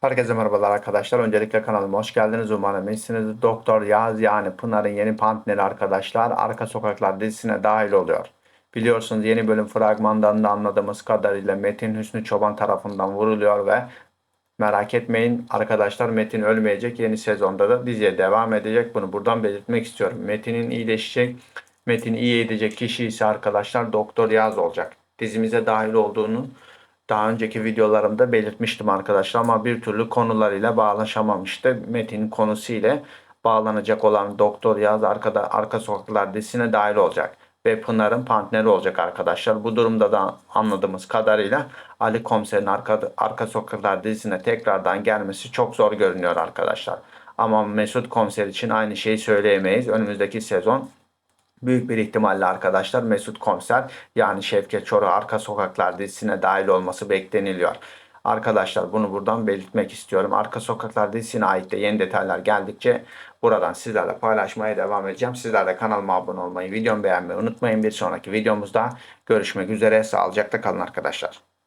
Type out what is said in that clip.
Herkese merhabalar arkadaşlar. Öncelikle kanalıma hoş geldiniz. Umarım iyisiniz. Doktor Yaz yani Pınar'ın yeni partneri arkadaşlar Arka Sokaklar dizisine dahil oluyor. Biliyorsunuz yeni bölüm fragmandan da anladığımız kadarıyla Metin Hüsnü Çoban tarafından vuruluyor ve merak etmeyin arkadaşlar Metin ölmeyecek. Yeni sezonda da diziye devam edecek. Bunu buradan belirtmek istiyorum. Metin'in iyileşecek, Metin iyi edecek kişi ise arkadaşlar Doktor Yaz olacak. Dizimize dahil olduğunu daha önceki videolarımda belirtmiştim arkadaşlar ama bir türlü konularıyla bağlaşamamıştı. Metin konusu ile bağlanacak olan Doktor Yaz arkada Arka Sokaklar dizisine dahil olacak ve Pınar'ın partneri olacak arkadaşlar. Bu durumda da anladığımız kadarıyla Ali Komiser'in Arka, Arka Sokaklar dizisine tekrardan gelmesi çok zor görünüyor arkadaşlar. Ama Mesut Komiser için aynı şeyi söyleyemeyiz. Önümüzdeki sezon büyük bir ihtimalle arkadaşlar Mesut Komiser yani Şevket Çoruh Arka Sokaklar dizisine dahil olması bekleniliyor. Arkadaşlar bunu buradan belirtmek istiyorum. Arka Sokaklar dizisine ait de yeni detaylar geldikçe buradan sizlerle paylaşmaya devam edeceğim. Sizler de kanalıma abone olmayı, videomu beğenmeyi unutmayın. Bir sonraki videomuzda görüşmek üzere. Sağlıcakla kalın arkadaşlar.